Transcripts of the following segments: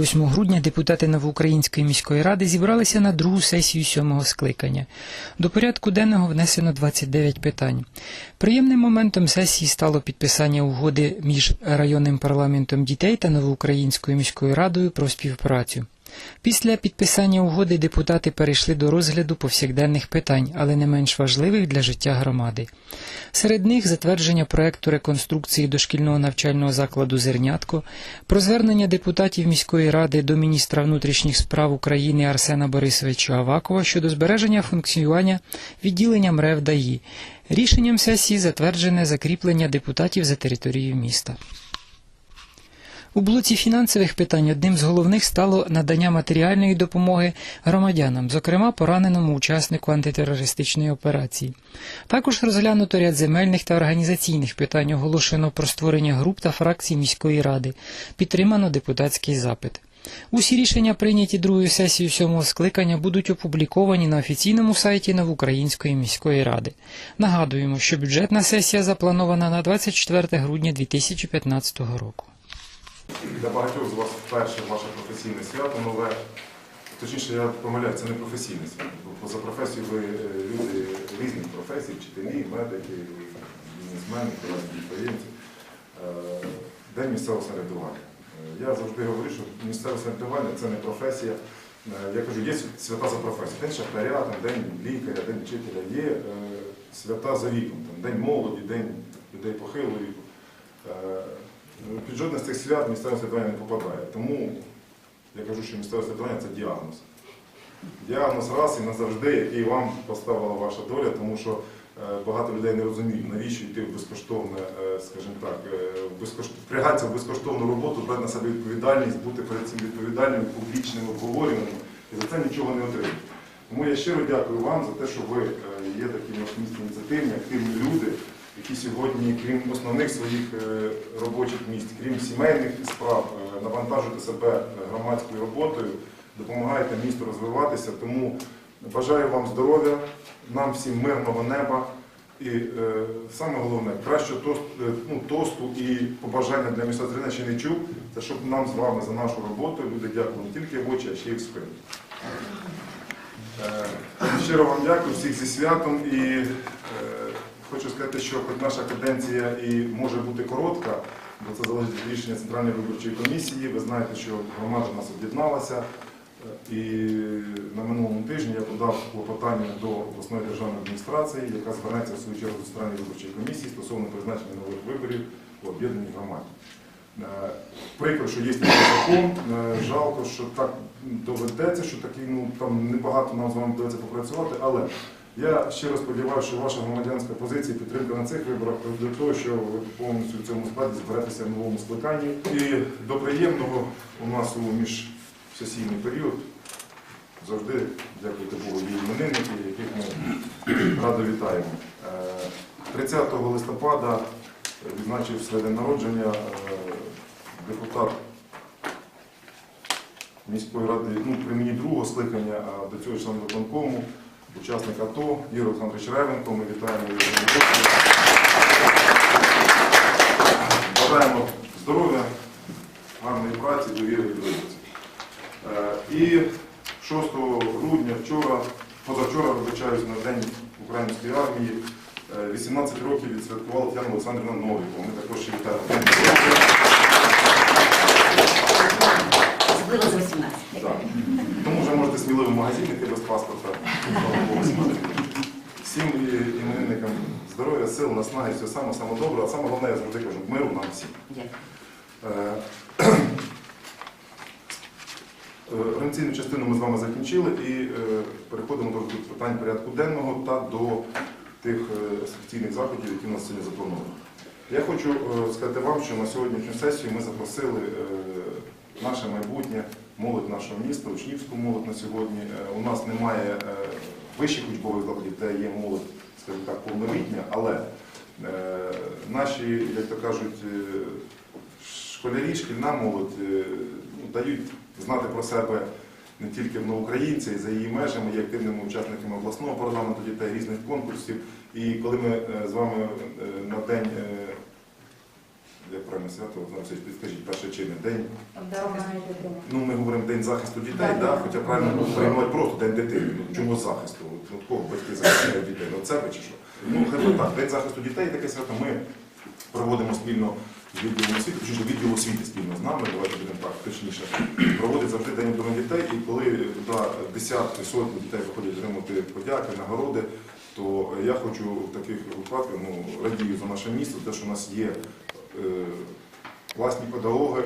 28 грудня депутати Новоукраїнської міської ради зібралися на другу сесію сьомого скликання. До порядку денного внесено 29 питань. Приємним моментом сесії стало підписання угоди між районним парламентом дітей та Новоукраїнською міською радою про співпрацю. Після підписання угоди депутати перейшли до розгляду повсякденних питань, але не менш важливих для життя громади. Серед них затвердження проекту реконструкції дошкільного навчального закладу Зернятко, про звернення депутатів міської ради до міністра внутрішніх справ України Арсена Борисовича Авакова щодо збереження функціонування відділення МРЕВ ДАІ. Рішенням сесії затверджене закріплення депутатів за територією міста. У блоці фінансових питань одним з головних стало надання матеріальної допомоги громадянам, зокрема пораненому учаснику антитерористичної операції. Також розглянуто ряд земельних та організаційних питань, оголошено про створення груп та фракцій міської ради, підтримано депутатський запит. Усі рішення, прийняті другою сесією сьомого скликання, будуть опубліковані на офіційному сайті Новоукраїнської міської ради. Нагадуємо, що бюджетна сесія запланована на 24 грудня 2015 року. Для багатьох з вас вперше ваше професійне свято нове. Точніше, я помиляю, це не професійне свято. Бо за професією ви е, люди різних професій, вчителі, медики, бізнесмени, підприємці. Е, День місцевого самоврядування. Е, Я завжди говорю, що місцеве самоврядування це не професія. Я кажу, є свята за професію. День шахтаря, там, день лікаря, день вчителя, є свята за віком, там, день молоді, день людей похилого віку. Під жодне з цих свят місцеве святкування не попадає. Тому я кажу, що місцеве святкування це діагноз. Діагноз раз і назавжди, який вам поставила ваша доля, тому що е, багато людей не розуміють, навіщо йти в безкоштовне, е, скажімо так, е, впрягатися в безкоштовну роботу, брати на себе відповідальність, бути перед цим відповідальним, публічним, обговорюваним і за це нічого не отримати. Тому я щиро дякую вам за те, що ви є такими в ініціативні, активні люди, які сьогодні, крім основних своїх е, робочих місць, крім сімейних справ, е, навантажуєте себе е, громадською роботою, допомагаєте місту розвиватися. Тому бажаю вам здоров'я, нам всім мирного неба. І е, саме головне, краще ну, тосту і побажання для міста Зрина ще не чув, це щоб нам з вами за нашу роботу люди дякували не тільки в очі, а ще й в спину. Е, Щиро вам дякую, всіх зі святом і хочу сказати, що хоч наша каденція і може бути коротка, бо це залежить від рішення Центральної виборчої комісії. Ви знаєте, що громада нас об'єдналася. І на минулому тижні я подав клопотання до обласної державної адміністрації, яка звернеться в свою чергу до Центральної виборчої комісії стосовно призначення нових виборів у об'єднаній громаді. Е, Прикро, що є такий закон. Е, Жалко, що так доведеться, що такий, ну там небагато нам з вами доведеться попрацювати, але я щиро сподіваюся, що ваша громадянська позиція і підтримка на цих виборах до того, що ви повністю в цьому складі зберетеся в новому скликанні. І до приємного у нас у міжсесійний період завжди, дякувати Богу, є іменинники, яких ми радо вітаємо. Е, 30 листопада відзначив своє день народження е, депутат міської ради, ну, при мені другого скликання, а до цього член виконкому, учасник АТО Ігор Олександрович Ревенко. Ми вітаємо його. Бажаємо здоров'я, гарної праці, довіри від виборців. Е, І 6 грудня, вчора, позавчора, вибачаюсь, на День української армії, е, 18 років відсвяткувала Тетяна Олександрівна Новікова. Ми також вітаємо. Особливо з 18. Так. Тому вже можете сміливо в магазин йти без паспорта. Всім іменинникам здоров'я, сил, наснаги, все саме, саме добре, а саме головне, я завжди кажу, миру нам всім. Е, е, Організаційну частину ми з вами закінчили і е, переходимо до питань порядку денного та до тих офіційних заходів, які у нас сьогодні заплановані. Я хочу сказати вам, що на сьогоднішню сесію ми запросили наше майбутнє, молодь нашого міста, учнівську молодь на сьогодні. Е, У нас немає е, вищих учбових закладів, де є молодь, скажімо так, повнолітня, але е, наші, як то кажуть, школярі, шкільна молодь ну, дають знати про себе не тільки в Новоукраїнці, і за її межами, є активними учасниками обласного парламенту дітей, різних конкурсів. І коли ми з вами на день як правильно свято, Олександр Васильович, підскажіть, перше червня, день. Ну, ми говоримо День захисту дітей, Да, хоча правильно було приймати просто День дитини. Ну, чому захисту? От, от кого батьки захищають дітей? От себе чи що? Ну, хай би так, День захисту дітей, таке свято ми проводимо спільно з відділом освіти, точніше відділ освіти спільно з нами, давайте будемо так точніше. Проводить завжди День оборони дітей, і коли туди десятки, сотні дітей виходять отримати подяки, нагороди, то я хочу в таких випадках, ну, радію за наше місто, те, що у нас є класні педагоги,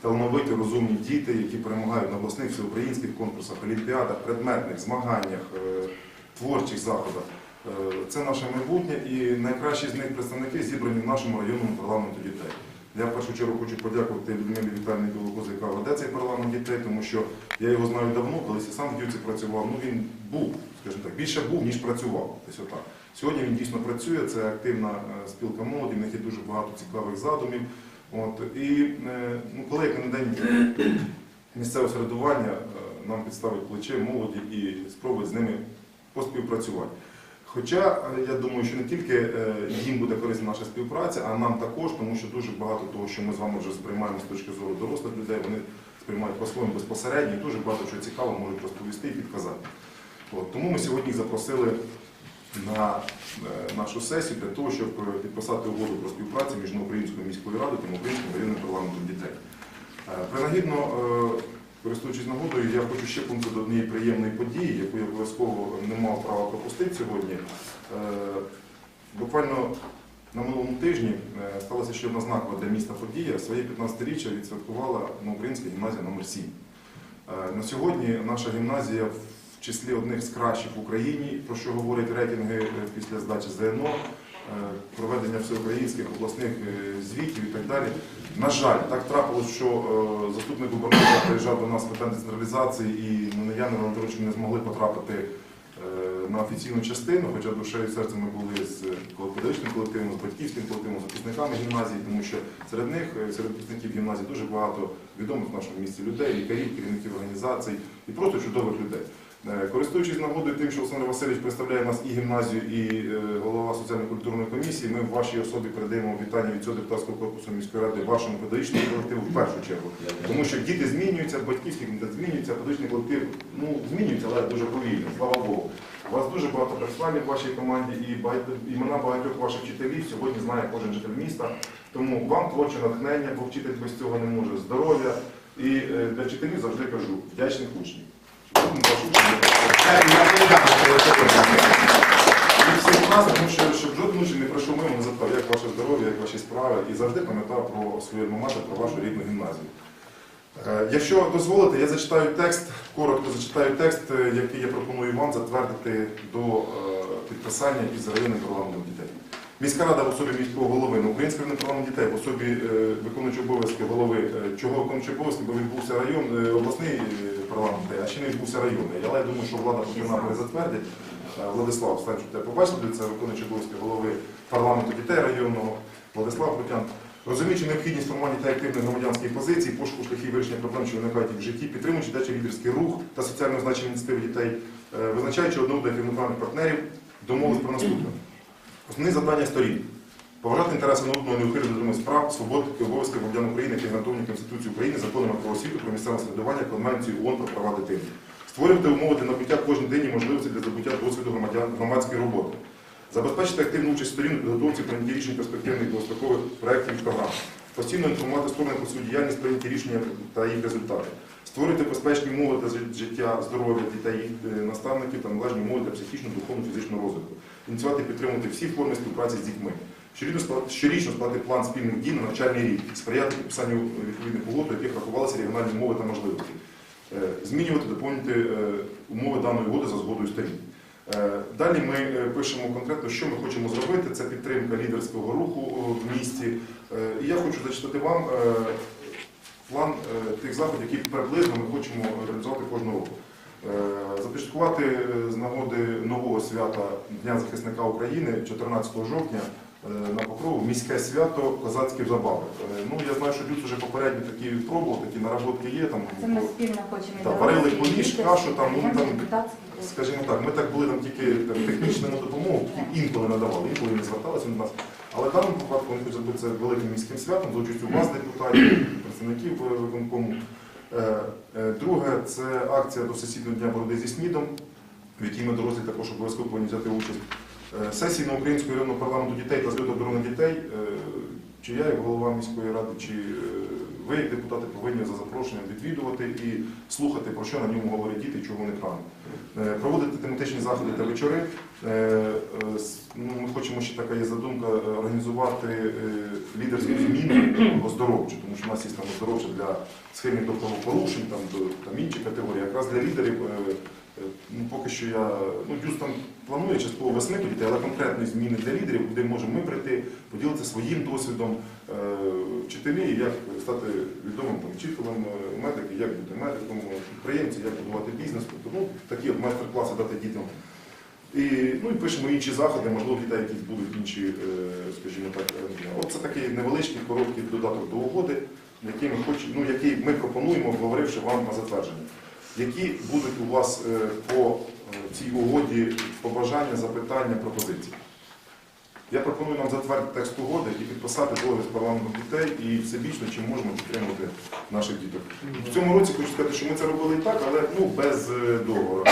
талановиті, розумні діти, які перемагають на обласних всеукраїнських конкурсах, олімпіадах, предметних змаганнях, е, творчих заходах. Е, Це наше майбутнє і найкращі з них представники зібрані в нашому районному парламенту дітей. Я в першу чергу хочу подякувати Людмилі Віталійовні Білокозу, яка веде цей парламент дітей, тому що я його знаю давно, колись я сам в Дюці працював. Ну він був, скажімо так, більше був, ніж працював. Десь отак. Сьогодні він дійсно працює, це активна е, спілка молоді, в них є дуже багато цікавих задумів. От, і е, ну, коли як на день місцевого середування е, нам підставить плече молоді і спробують з ними поспівпрацювати. Хоча я думаю, що не тільки їм буде корисна наша співпраця, а нам також, тому що дуже багато того, що ми з вами вже сприймаємо з точки зору дорослих людей, вони сприймають по-своєму безпосередньо і дуже багато чого цікавого можуть розповісти і підказати. От, тому ми сьогодні запросили на е, нашу сесію для того, щоб е, підписати угоду про співпрацю між Українською міською радою та Українським районним парламентом дітей. Е, Принагідно, користуючись нагодою, я хочу ще пункти до однієї приємної події, яку я обов'язково не мав права пропустити сьогодні. Буквально на минулому тижні сталася ще одна знакова для міста подія. Своє 15-річчя відсвяткувала Українська гімназія номер 7 Е, На сьогодні наша гімназія в числі одних з кращих в Україні, про що говорять рейтинги е, після здачі ЗНО, е, проведення всеукраїнських обласних е, звітів і так далі. На жаль, так трапилось, що заступник губернатора приїжджав до нас з питань децентралізації, і ну, я, Анатолійович, не змогли потрапити на офіційну частину, хоча душею і серцем ми були з педагогічним колективом, з батьківським колективом, з випускниками гімназії, тому що серед них, серед випускників гімназії, дуже багато відомих в нашому місті людей, лікарів, керівників організацій і просто чудових людей. Е, Користуючись нагодою тим, що Олександр Васильович представляє нас і гімназію, і е, голова соціально-культурної комісії, ми в вашій особі передаємо вітання від цього депутатського корпусу міської ради вашому педагогічному колективу в першу чергу. Тому що діти змінюються, батьківський комітет змінюється, педагогічний колектив ну, змінюється, але дуже повільно, слава Богу. У вас дуже багато персоналів в вашій команді і імена багатьох ваших вчителів сьогодні знає кожен житель міста. Тому вам творче натхнення, бо вчитель без цього не може, здоров'я. І е, для вчителів завжди кажу, вдячних учнів. Тому що жоден не пройшов не запитав, як ваше здоров'я, як ваші справи, і завжди пам'ятав про свою мамату, про вашу рідну гімназію. Якщо дозволите, я зачитаю текст, коротко зачитаю текст, який я пропоную вам затвердити до підписання із районним парламентом дітей. Міська рада в особі міського голови, Український районний парламент дітей в особі е, виконуючого обов'язки голови, е, чого виконуючий обов'язки, бо відбувся район, е, обласний парламент, а ще не відбувся районний. Але я думаю, що влада повинна перезатвердить. Е, Владислав Станчук, тебе побачили, це виконуючий обов'язки голови парламенту дітей районного, Владислав Крутян. Розуміючи необхідність формування та активної громадянської позиції, пошуку шляхів вирішення проблем, що виникають в житті, підтримуючи дачі лідерський рух та соціально значені ініціативи дітей, визначаючи одного для рівноправних партнерів, домовились про наступне. Основні завдання сторін. Поважати інтереси народного неухильно дотримання прав, свобод і обов'язків громадян України, які Конституцією України, законами про освіту, про місцеве самоврядування, Конвенцією ООН про права дитини. Створювати умови для набуття кожній дитині можливості для здобуття досвіду громадян громадської роботи. Забезпечити активну участь сторін у підготовці прийнятті рішень перспективних довгострокових проєктів і програм. Постійно інформувати сторони про свою діяльність, прийняті рішення та їх результати. Створити безпечні умови для життя, здоров'я дітей, їх е, наставників та належні умови для психічного, духовного, фізичного розвитку. Ініціювати підтримувати всі форми співпраці з дітьми. Щорічно склад- Щорічно складати план спільних дій на навчальний рік, сприяти підписанню відповідних угод, яких рахувалися регіональні умови та можливості. Е, Змінювати, доповнити е, умови даної угоди за згодою сторін. Далі ми пишемо конкретно, що ми хочемо зробити. Це підтримка лідерського руху в місті. І я хочу зачитати вам план е, тих заходів, які приблизно ми хочемо реалізувати кожного року. Е, Започаткувати е, з нагоди нового свята Дня захисника України 14 жовтня на покрову міське свято козацькі забави. Ну, я знаю, що Люц вже попередньо такі пробував, такі наработки є. Там, Це ми спільно хочемо. Так, варили діти, кашу, там, ну, там. Скажімо так, ми так були там тільки там, технічну допомогу, інколи надавали, інколи не зверталися до нас. Але в даному випадку вони хочуть зробити це великим міським святом з участю вас, депутатів, представників виконкому. Е, е, Друге, це акція до сесійного дня бороди зі СНІДом, в якій ми дорослі також обов'язково повинні взяти участь. Е, Сесії на Українського районного парламенту дітей та зльоту оборони дітей, чи я, як голова міської ради, чи ви, як депутати, повинні за запрошенням відвідувати і слухати, про що на ньому говорять діти чого вони прагнуть. Е, Проводити тематичні заходи та вечори. Е, е, ну, Ми хочемо ще така є задумка організувати лідерську зміну оздоровчу, тому що в нас є там оздоровча для схильних до правопорушень, там, там інші категорії. Якраз для лідерів ну, поки що я, ну, ДЮС там планує частково весни дітей, але конкретні зміни для лідерів, куди можемо ми прийти, поділитися своїм досвідом е, вчителі, як стати відомим там, вчителем, е, медики, як бути медиком, е, підприємці, як будувати бізнес. Тобто, ну, такі майстер-класи дати дітям. І, ну, і пишемо інші заходи, можливо, дітей якісь будуть інші, е, скажімо так. е, От це такий невеличкий, короткий додаток до угоди, який ми, хоч, ну, який ми пропонуємо, говоривши вам на затвердження. Які будуть у вас е, по е, цій угоді побажання, запитання, пропозиції? Я пропоную нам затвердити текст угоди і підписати договір з парламентом дітей і всебічно, чим можемо підтримувати наших діток. В цьому році хочу сказати, що ми це робили і так, але ну, без е, договору.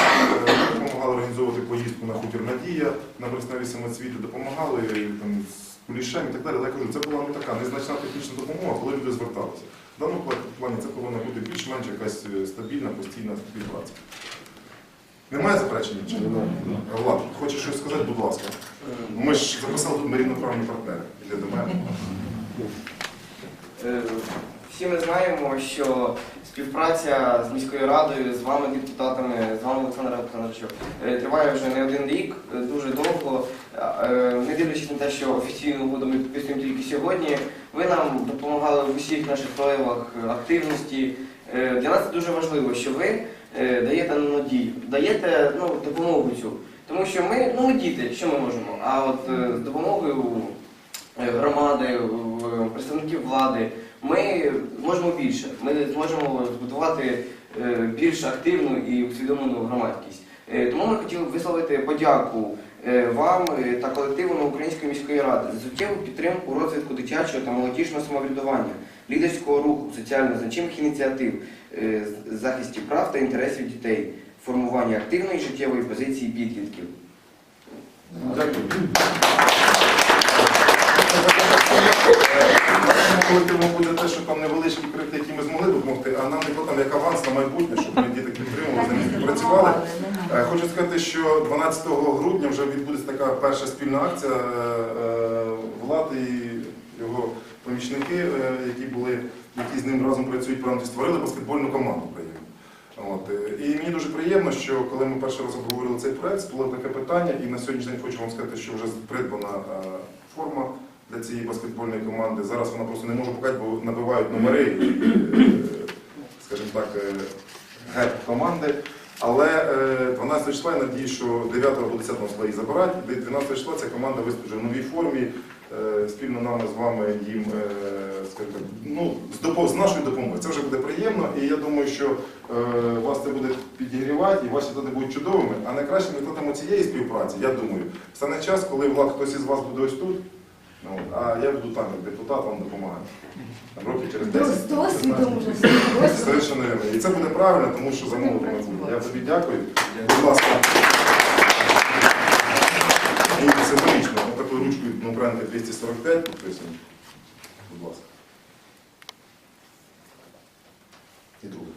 Ми допомагали організовувати поїздку на хутір Надія на Бересневі самоцвіти, допомагали там, з кулішем і так далі. Але я кажу, це була ну, така незначна технічна допомога, коли люди зверталися. В даному плані це повинна бути більш-менш якась е, стабільна, постійна співпраця. Немає заперечень? нічого? Влад, хочеш щось сказати, будь ласка. Ми ж записали тут ми рівноправні партнери. Іде до. Е, Всі ми знаємо, що співпраця з міською радою, з вами, депутатами, з вами, Олександром Олександровичем, триває вже не один рік, е, дуже довго. Не дивлячись на те, що офіційну угоду ми підписуємо тільки сьогодні, ви нам допомагали в усіх наших проявах активності. Е, Для нас це дуже важливо, що ви е, даєте надію, даєте ну, допомогу цю. Тому що ми, ну, ми діти, що ми можемо? А от е, з допомогою громади, представників влади, ми можемо більше. Ми зможемо збудувати більш активну і усвідомлену громадськість. Тому ми хотіли висловити подяку вам е, та колективу Української міської ради за суттєву підтримку розвитку дитячого та молодіжного самоврядування, лідерського руху, соціально значимих ініціатив, е, захисті прав та інтересів дітей, формування активної життєвої позиції підлітків. Дякую. Буде те, що там невеличкі проекти, які ми змогли допомогти, а нам не там як аванс на майбутнє, щоб ми діток підтримували. Е, Хочу сказати, що 12 грудня вже відбудеться така перша спільна акція е, влади і його помічники, е, які були, які з ним разом працюють, правда, створили баскетбольну команду приємно. От. е, І мені дуже приємно, що коли ми перший раз обговорили цей проект, було таке питання, і на сьогоднішній день хочу вам сказати, що вже придбана е, форма для цієї баскетбольної команди. Зараз вона просто не може показати, бо набивають номери, е, скажімо так, е, герб команди. Але е, 12 числа я надію, що 9 або 10 числа її забирають. 12 числа ця команда виступить в новій формі. Е, Спільно нами з вами їм е, скажімо ну, з, нашою допомогою. Це вже буде приємно, і я думаю, що е, вас це буде підігрівати, і ваші методи будуть чудовими. А найкращим методом цієї співпраці, я думаю, стане час, коли влад хтось із вас буде ось тут, ну, а я буду там, як депутат, вам допомагати. Років через 10. Досвідом вже. з Совершенно вірно. І це буде правильно, тому що замовлено буде. Я тобі дякую. Будь ласка. І символічно, такою ручкою на 245 підписано. Будь ласка. І друге.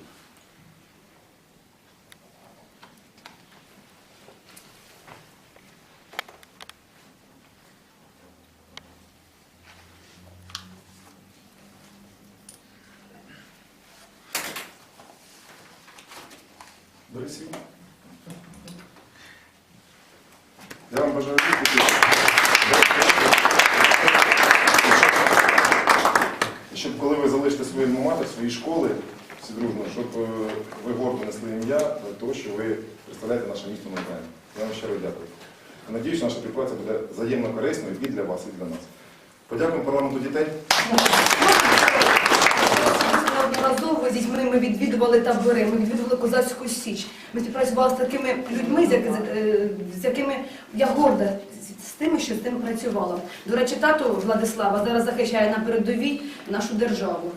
Борисів. Я вам бажаю. Щоб коли ви залишите свою мати, свої школи, всі дружно, щоб е, ви гордо несли ім'я за те, що ви представляєте наше місто на Україні. Я вам щиро дякую. Надіюсь, наша співпраця буде взаємно корисною і для вас, і для нас. Подякуємо парламенту дітей. Неодноразово з дітьми ми відвідували табори, ми відвідували Козацьку Січ. Ми співпрацювали з такими людьми, з, е, якими я горда з- тими, що з тими працювала. До речі, тато Владислава зараз захищає на передовій нашу державу.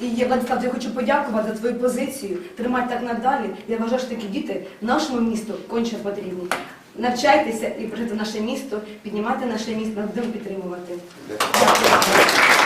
І я, Владислав, я хочу подякувати за твою позицію, тримати так надалі. Я вважаю, що такі діти нашому місту конче потрібні. Навчайтеся і прожити наше місто, піднімати наше місто, будемо підтримувати. Дякую.